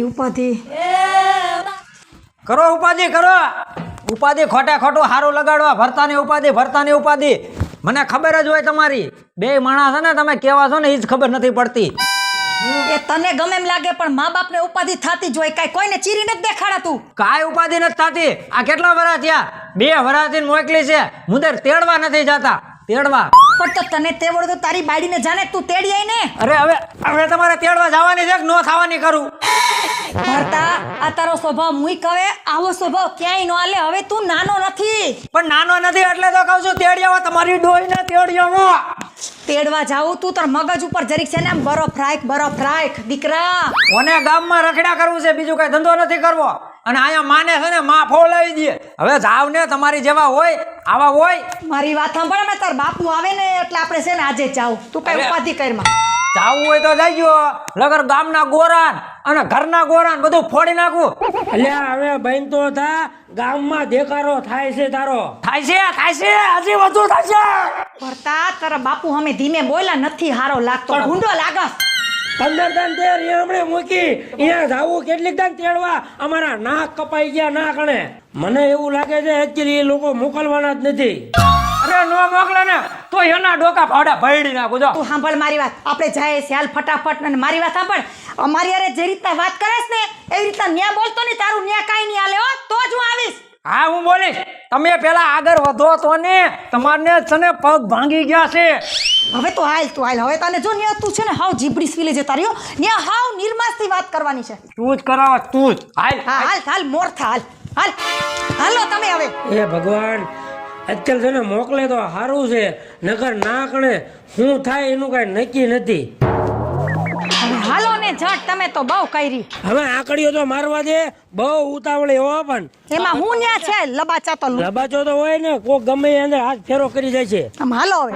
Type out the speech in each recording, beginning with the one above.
મારી ઉપાધિ. કરો ઉપાધિ કરો. ઉપાધિ ખોટા ખોટું હારું લગાડવા ભરતાની ઉપાધિ ભરતાની ઉપાધિ. મને ખબર જ હોય તમારી. બે માણસ છે ને તમે કેવા છો ને એ જ ખબર નથી પડતી. એ તને ગમે એમ લાગે પણ મા બાપને ઉપાધિ થતી જ હોય કાંઈ કોઈને ચીરી નથી દેખાડાતું. કાંઈ ઉપાધિ નથી થતી. આ કેટલા વરા થયા? બે વરાથી મોકલી છે. મુદર તેડવા નથી જતા. તેડવા. પણ તો તને તેવડ તો તારી બાડીને જાણે તું તેડી આય ને. અરે હવે હવે તમારે તેડવા જવાની છે કે ન થવાની કરું? ભરતા આ તારો સ્વભાવ મુઈ કવે આવો સ્વભાવ ક્યાંય ન આલે હવે તું નાનો નથી. પણ નાનો નથી એટલે તો કહું છું તેડી તમારી ડોહીને તેડી આવો તેડવા જાવું તું તાર મગજ ઉપર જરીક છે ને આમ બરફ રાખ બરફ રાખ દીકરા. ઓને ગામમાં રખડ્યા કરવું છે બીજું કઈ ધંધો નથી કરવો. અને અહીંયા માને છે ને માં ફોલાવી દે. હવે જાવ ને તમારી જેવા હોય આવા હોય. મારી વાત સાંભળ તાર બાપુ આવે ને એટલે આપણે છે ને આજે જ જાવ તું કઈ. ઉપાધિ કરમાં જાવું હોય તો જઈજો લગર ગામના ગોરાન અને ઘરના ગોરાન બધું ફોડી નાખું. અલ્યા હવે બહેન તો થા ગામમાં દેખારો થાય છે તારો. થાય છે થાય છે હજી વધુ થશે ભરતા તારા બાપુ અમે ધીમે બોલ્યા નથી હારો લાગતો. ગુંડો લાગસ. પંદર દાન તેર એમણે મૂકી અહીંયા જાવું કેટલીક દાન તેડવા અમારા નાક કપાઈ ગયા ના કણે. મને એવું લાગે છે એકચ્યુઅલી એ લોકો મોકલવાના જ નથી. અરે ન મોકલે ને તો એના ડોકા ભાડા ભરડી નાખું જો. તું સાંભળ મારી વાત. આપણે જાય છે હાલ ફટાફટ ને મારી વાત સાંભળ. અમારી અરે જે રીતના વાત કરેશ ને એવી રીતના ન્યા બોલતો નહીં તારું ન્યા કાઈ નહીં હાલે હો. તો જ હું આવીશ. હા હું બોલીશ. તમે પેલા આગળ વધો તો ને તમારને છે ને પગ ભાંગી ગયા છે. હવે તો હાલ તું હાલ. હવે તને જો ન્યા તું છે ને હાવ જીબડી સ્વીલે જતા રહ્યો. ન્યા હાવ નિર્માસથી વાત કરવાની છે. તું જ કરાવ તું જ. હાલ. હાલ હાલ મોર થા હાલ. હાલ. હાલો તમે હવે. એ ભગવાન અત્યારે છે ને મોકલે તો સારું છે નગર ના કણે શું થાય એનું કઈ નક્કી નથી. હાલો ને જટ તમે તો બહુ કરી. હવે આકડીઓ તો મારવા દે બહુ ઉતાવળે હો પણ. એમાં હું ન્યા છે? લબાચા તો લબાચો તો હોય ને કોક ગમે અંદર હાથ ફેરો કરી જાય છે. આમ હાલો હવે.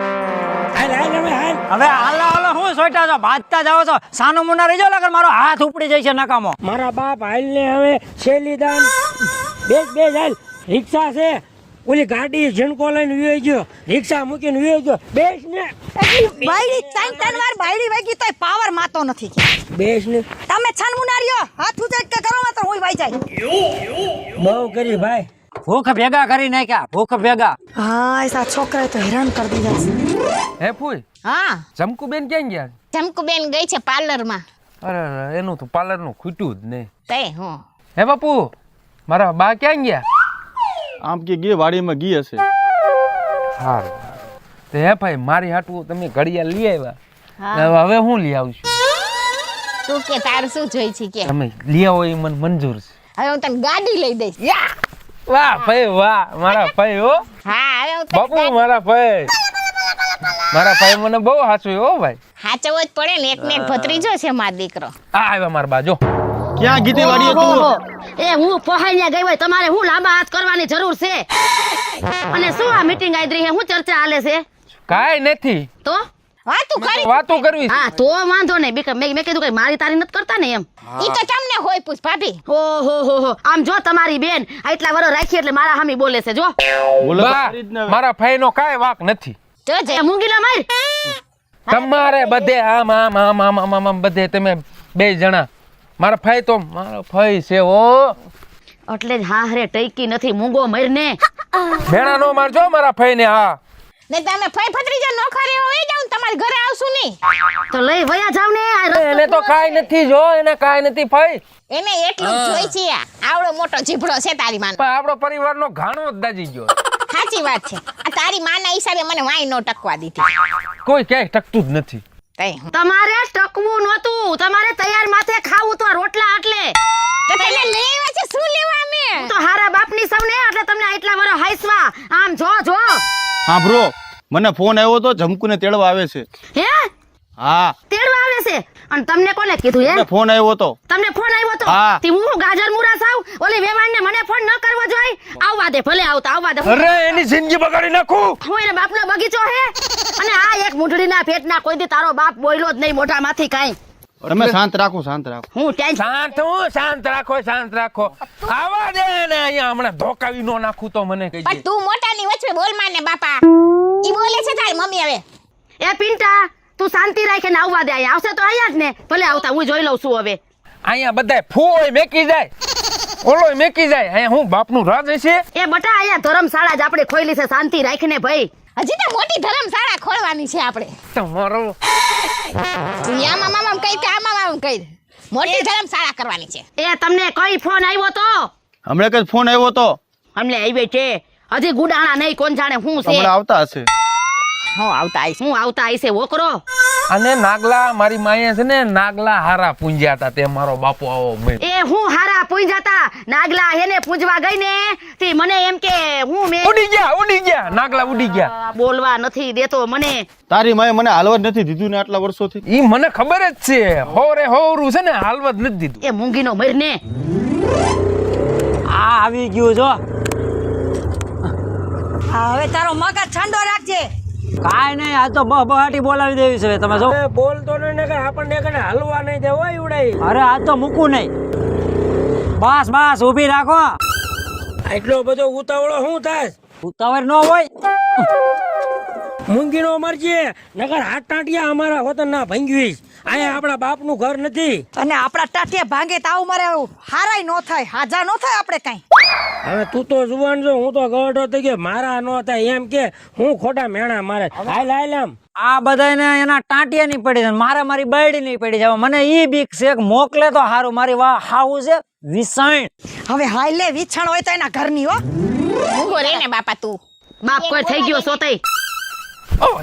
હાલ હાલ હવે હાલ. હવે હાલો હાલો હું સોટા છો? ભાજતા જાઓ છો? સાનો મુના રહી જાઓ લગર મારો હાથ ઉપડી જાય છે નકામો. મારા બાપ હાલ ને હવે છેલી દાન બેસ બેસ હાલ. રિક્ષા છે. ઓલી ગાડી ઝીણકો લઈને વિયો ગયો રિક્ષા મૂકીને વિયો ગયો બેસ ને બાયડી ત્રણ ત્રણ વાર બાયડી વાગી તોય પાવર માતો નથી બેસ ને તમે છાન મુનારીઓ હાથ ઉચેક કે કરો માત્ર હોય વાઈ જાય. બહુ કરી ભાઈ. ભૂખ ભેગા કરી નાખ્યા ભૂખ ભેગા. હા એસા છોકરાએ તો હેરાન કરી દીધા છે. હે ફૂઈ હા. જમકુબેન ક્યાં ગયા? જમકુબેન ગઈ છે પાર્લરમાં અરે, એનું તો પાર્લરનું ખૂટ્યું જ નહીં. તે હું. હે બાપુ મારા બા ક્યાં ગયા? આમ કે ગે વાડીમાં ગી હશે. સારું તે હે ભાઈ મારી હાટું તમે ઘડિયાળ લઈ આવ્યા. હવે હવે હું લઈ આવું છું? તું કે તાર શું જોઈ છે કે? તમે લઈ આવો એ મને મંજૂર છે. હવે હું તને ગાડી લઈ દઈશ. વાહ ભાઈ વાહ. મારા ભાઈ હો. હા હવે હું બાપુ મારા ભાઈ. મારા ભાઈ મને બહુ સાચું હો ભાઈ. હાચવો જ પડે ને એક ને એક ભત્રીજો છે મારો દીકરો. આ આવ્યા મારા બાજો. ક્યાં ગીતી વાડીએ તું? એ હું પહોંચાઈ ગઈ હોય તમારે હું લાંબા હાથ કરવાની જરૂર છે? અને શું આ મીટિંગ આઈ રહી છે? શું ચર્ચા હાલે છે? કાઈ નથી. તો? વાતું કરી. વાતું કરવી હા તો વાંધો નહીં. બીક- મેં મેં કીધું કે મારી તારી નથી કરતા ને એમ? ઈ તો તમને હોય પૂછ ભાભી. ઓ હો હો આમ જો તમારી બેન આટલા વરો રાખી એટલે મારા હામી બોલે છે જો. ખરી જ ને. મારા કાંઈ વાક નથી. જોજે જે. મૂંગીલા માર તમારે બધે આમ આમ આમ આમ આમ આમ આમ બધે તમે બે જણા મારા ભાઈ તો મારો ભાઈ છે ઓ એટલે જ હા હરે ટૈકી નથી મૂંગો મરને. ભેણા નો મારજો મારા ભાઈ ને હા ને તમે ફઈ જો નો રહેવો હોય જાઉં તમારે ઘરે આવશું નહીં. તો લઈ વયા જાવ ને આ રસ્તો એને તો કાઈ નથી જો એને કાઈ નથી ફઈ. એને એટલું જ જોઈ છે આ. આવડો મોટો જીભડો છે તારી માન. પણ આપણો પરિવારનો ઘાણો જ દાજી ગયો. સાચી વાત છે. આ તારી માના હિસાબે મને વાઈ નો ટકવા દીધી. કોઈ ક્યાંય ટકતું જ નથી. તમારે ટકવું નહોતું. તમારે તૈયાર માથે ખાવું તો રોટલા આટલે. તો તને લેવા છે શું લેવા અમે? તો હારા બાપની સૌને એટલે તમને આટલા વરો હાઈસવા. આમ જો જો. હા બ્રો. મને ફોન આવ્યો તો જમકુને તેડવા આવે છે. હે? હા. તેડવા આવે છે? અને તમને કોને કીધું હે? ફોન આવ્યો તો. તમને ફોન આવ્યો તો તે હું ગાજર મુરા સાવ? ઓલી વેવાણને મને ફોન ન કરવો જોઈએ? આવવા દે ભલે આવતા આવવા દે. અરે એની જિંદગી બગાડી નાખું. હું એને બાપનો બગીચો હે? અને આ એક મૂંઢડીના પેટના કોઈ દી તારો બાપ બોયલો જ નહીં મોઢામાંથી કાઈ. તમે શાંત રાખો શાંત રાખો. હું ટેન્શન શાંત હું શાંત રાખો શાંત રાખો. આવા દે ને અહીંયા હમણાં ધોકાવી નો નાખું તો મને કહી પણ તું મોટાની વચ્ચે બોલ માને બાપા. ઈ બોલે છે તારી મમ્મી હવે. એ પિંટા તું શાંતિ રાખીને આવવા દે અહીંયા. આવશે તો અહીંયા જ ને. ભલે આવતા હું જોઈ લઉં છું હવે. અહીંયા બધા ફૂય મેકી જાય. ઓલો મેકી જાય. અહીંયા હું બાપનું રાજ છે એ બટા અહીંયા ધર્મશાળા જ આપણે ખોઈલી છે શાંતિ રાખીને ભાઈ. હજી તો મોટી ધર્મશાળા ખોલવાની છે આપણે. તમારો આમાં મામા કઈ તે આમાં મામા કઈ મોટી ધર્મશાળા કરવાની છે. એ તમને કઈ ફોન આવ્યો તો? હમણાં કઈ ફોન આવ્યો તો? અમને આવી છે. હજી ગુડાણા નહીં કોણ જાણે હું છે? હમણાં આવતા હશે. હો આવતા આવીશ હું આવતા આવીશ એવો કરો. અને નાગલા મારી માએ છે ને નાગલા હારા પૂંજ્યા હતા. તે મારો બાપુ આવો. એ હું હારા પૂંજાતા નાગલા હેને પૂંજવા ગઈ ને તે મને એમ કે હું મે ઉડી ગયા ઉડી ગયા. નાગલા ઉડી ગયા. બોલવા નથી દેતો મને. તારી માએ મને હાલવા નથી દીધું ને આટલા વર્ષોથી? ઈ મને ખબર જ છે. હોરે હોરું છે ને હાલવા જ નથી દીધું. એ મૂંગીનો મરને આ આવી ગયું જો. હા, હવે તારો મગજ ઠંડો રાખજે. કાંઈ નહીં આ તો બહ બહાટી બોલાવી દેવી છે. તમે જો. બોલતો નહીં ને આપણને કને હલવા નહીં દે હોય ઉડાઈ. અરે આ તો મૂકું નહીં. બસ બસ ઊભી રાખો. એટલો બધો ઉતાવળો શું થાય? ઉતાવળ ન હોય. મૂંગીનો મરજે. નકર હાથ ટાંટિયા અમારા વતન ના ભંગવીશ અહીંયા આપણા બાપનું ઘર નથી. અને આપણા ટાટિયા ભાંગે તાવ આવું મારે હારાય નો થાય હાજા નો થાય આપણે કાંઈ. હવે તું તો જુવાન છો હું તો ગઢો થઈ ગયો મારા નો થાય એમ કે હું ખોટા મેણા મારે. હાલ હાલ આમ. આ બધાને એના ટાંટિયા નહીં પડી જાય મારે મારી બૈડી નહીં પડી જાય મને ઈ બીક છે મોકલે તો હારું મારી વાહ હાવું છે વિસાણ હવે હાલે વિછાણ હોય તો એના ઘરની હો. હું રે ને બાપા તું. બાપ કોઈ થઈ ગયો સોતઈ.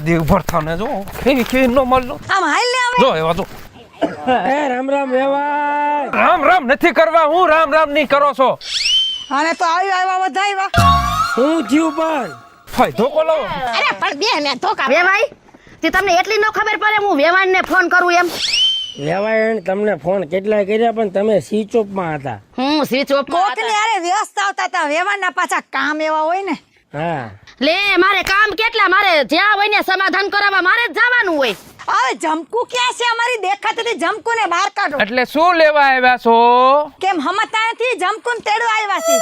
દેવ ભરથાને જો. કેવી કેવી નો મળલો આમ હાલ લે આવે જો એવા જો એ રામ રામ એવા રામ રામ નથી કરવા હું રામ રામ નહીં કરો છો. અને તો આવ્યા આવ્યા બધા આવ્યા. હું જીવ પણ. ભાઈ ધોકો લો અરે પણ બે ને ધોકા. વેવાઈ તે તમને એટલી ન ખબર પડે હું વેવાણ ને ફોન કરું એમ. લેવાય તમને ફોન કેટલા કર્યા પણ તમે સ્વિચ ઓફમાં હતા. હું સ્વિચ ઓફ કોક ને અરે વ્યસ્ત આવતા હતા વ્યવહારના પાછા કામ એવા હોય ને. હા. લે મારે કામ કેટલા? મારે જ્યાં હોય ને સમાધાન કરાવવા મારે જ જવાનું હોય. હવે જમકુ ક્યાં છે અમારી? દેખાતી હતી જમકુ ને બહાર કાઢો. એટલે શું લેવા આવ્યા છો? કેમ હમતા નથી જમકુ ને તેડવા આવ્યા છે?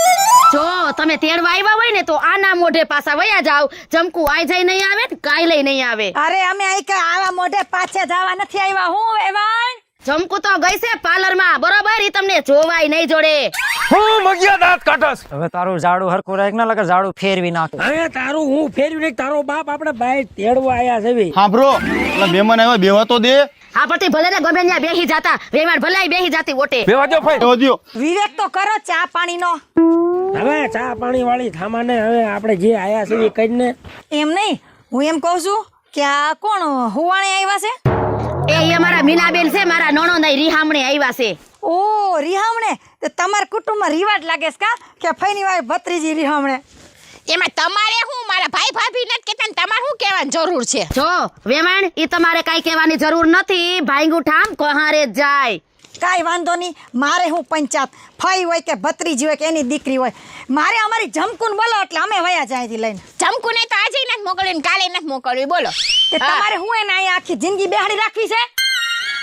જો તમે તેડવા આવ્યા હોય ને તો આના મોઢે પાછા વયા જાવ જમકુ આઈ જાય નહીં આવે ને લઈ નહીં આવે. અરે અમે આઈ કે આવા મોઢે પાછે જવા નથી આવ્યા. હું વેવાણ જમકુ તો ગઈ છે પાર્લરમાં બરોબર? ઈ તમને જોવાય નહીં જોડે. હું મગિયા દાંત કાઢસ. હવે તારું ઝાડુ હરખું રાખ ના લગે ઝાડુ ફેરવી નાખ. હવે તારું હું ફેરવી નહીં તારો બાપ આપણે ભાઈ તેડવા આયા છે ભઈ. હા એટલે મહેમાન આવ્યા બેવા તો દે. હા પરથી ભલે ને ગમે ત્યાં બેહી જાતા. વેવાણ ભલે બેહી જાતી ઓટે બેવા દો ભાઈ. બેવા દો વિવેક તો કરો ચા પાણી નો હવે ચા પાણી વાળી થામાને હવે આપણે જે આયા છે એ ને એમ નહીં હું એમ કહું છું કે આ કોણ હુવાણી આવ્યા છે? એ અમારા મીનાબેન છે મારા નણો ને રિહામણે આવ્યા છે. ઓ રિહામણે? તે તમારા કુટુંબમાં રિવાજ લાગે છે કા? કે ફઈની વાય ભત્રીજી રિહામણે? એમાં તમારે હું મારા ભાઈ ભાભી નથી કેતા તમારે શું કહેવાની જરૂર છે? જો વેમાણ એ તમારે કઈ કહેવાની જરૂર નથી. ભાઈ ઠામ કહારે જાય. કાઈ વાંધો નહીં મારે હું પંચાયત ફઈ હોય કે ભત્રીજી હોય કે એની દીકરી હોય. મારે અમારી જમકુન બોલો એટલે અમે વયા જાય અહીંથી લઈને. જમકુને તો આજે નથી મોકલ્યું ને કાલે નથી મોકલ્યું બોલો. કે તમારે હું એને અહીંયા આખી જિંદગી બેહાડી રાખવી છે?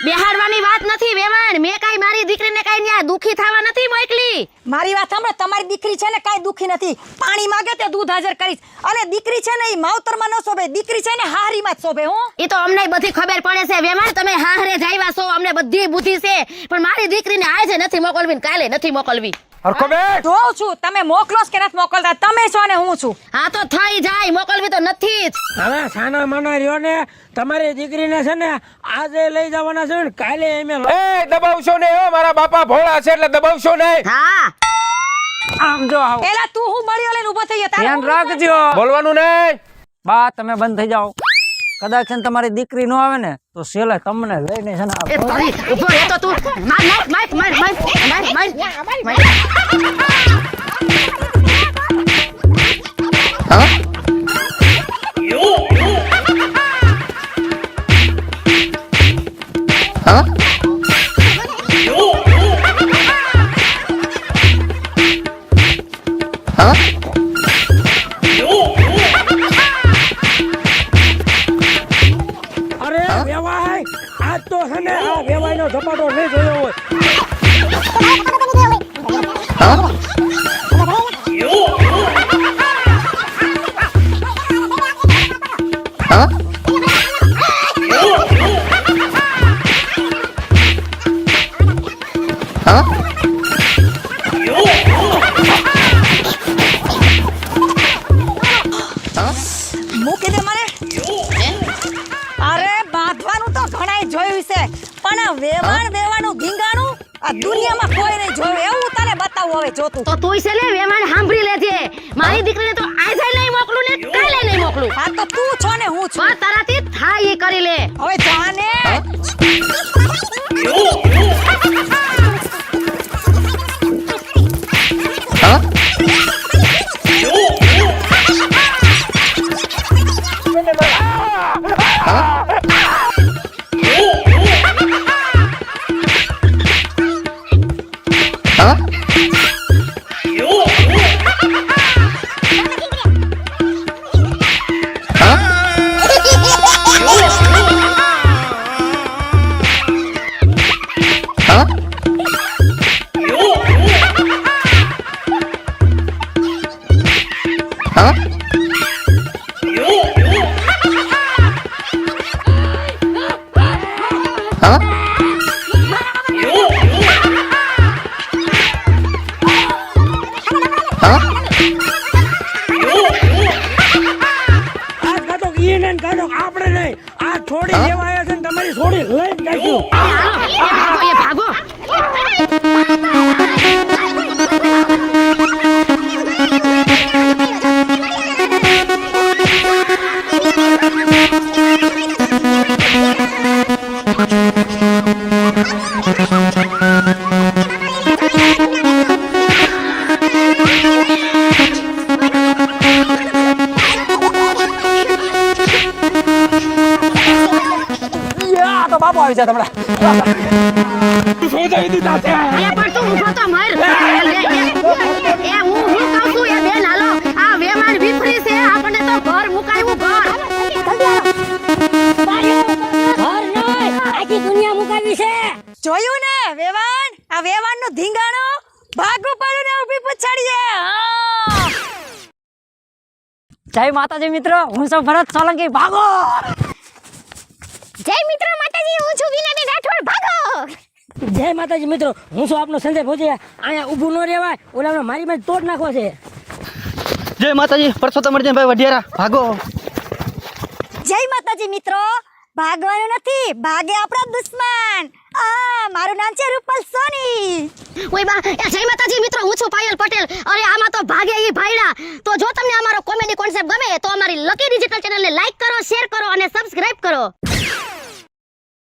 બેહાડવાની વાત નથી વેવાણ. મેં કઈ મારી દીકરીને કઈ ન્યા દુખી થવા નથી મોકલી. મારી વાત સાંભળો તમારી દીકરી છે ને કાંઈ દુખી નથી. પાણી માંગે તે દૂધ હાજર કરીશ. અને દીકરી છે ને એ માવતરમાં ન શોભે દીકરી છે ને હારીમાં જ શોભે હું. એ તો અમને બધી ખબર પડે છે વેવાણ. તમે હાહરે જાયવા છો અમને બધી બુદ્ધિ છે. પણ મારી દીકરીને આજે નથી મોકલવી ને કાલે નથી મોકલવી. હરખો બેઠ જોઉં છું. તમે મોકલો કે નથી મોકલતા? તમે છો ને હું છું. હા તો થઈ જાય. મોકલવી તો નથી જ. હવે સાના માના રહ્યો ને તમારી દીકરીને છે ને આજે લઈ જવાના છે ને કાલે એમે એ દબાવશો ને હો. મારા બાપા ભોળા છે એટલે દબાવશો નહીં. હા. આમ જો આવો. એલા તું હું મળ્યો લઈને ઊભો થઈ ગયો? તારે ધ્યાન રાખજો. બોલવાનું નહીં. બા તમે બંધ થઈ જાઓ. કદાચ ને તમારી દીકરી નો આવે ને તો સેલે તમને લઈને છે ને આ એ તારી ઊભો રહે તું માર માર માર માર માર માર માર. વેવાય? આજ તો છે ને આ વેવાયનો ઝપાટો નહીં જોયો હોય. આ દુનિયામાં કોઈ નહીં એવું તને બતાવું હવે જોતું તો. તું છે ને વેમાન સાંભળી લેજે. મારી દીકરીને તો આજે નહીં મોકલું ને કાલે નહીં મોકલું. હા તો તું છો ને હું છું. તારાથી થાય એ કરી લે. હવે આપણે નહીં. આ છોડી લેવા છે તમારી છોડી લઈ જ નાખ્યું ભાગો એ ભાગો આ તો બાપુ આવી જાય તમને શોધાઈ દીધા છે એ પણ તું ઊભો તો મર એ, એ, એ હું હું કહું છું એ બેન હાલો આ વેમાન વિફરી છે આપણને તો ઘર મુકાયું ઘર જોયું ને વેવાણ આ વેવાણનું ધીંગાણું ભાગવું પડ્યું ને ઊભી પછાડીએ હા જય માતાજી મિત્રો હું છું ભરત સોલંકી ભાગો જય મિત્રો માતાજી હું છું વિનાની રાઠોડ ભાગો! જય માતાજી મિત્રો હું છું આપનો સંજય ભોજિયા. અહીંયા ઊભું ન રહેવાય ઓલાનો મારી મેં તોડ નાખવો છે. જય માતાજી પરસોત્તમ અર્જનભાઈ વઢિયારા ભાગો. જય માતાજી મિત્રો ભાગવાનું નથી ભાગે આપણા દુશ્મન. આ મારું નામ છે રૂપલ સોની. ઓય બા જય માતાજી મિત્રો હું છું પાયલ પટેલ. અરે આમાં તો ભાગે ઈ ભાઈડા તો જો તમને અમારો કોમેડી કોન્સેપ્ટ ગમે તો અમારી લકી ડિજિટલ ચેનલને લાઈક કરો શેર કરો અને સબસ્ક્રાઇબ કરો.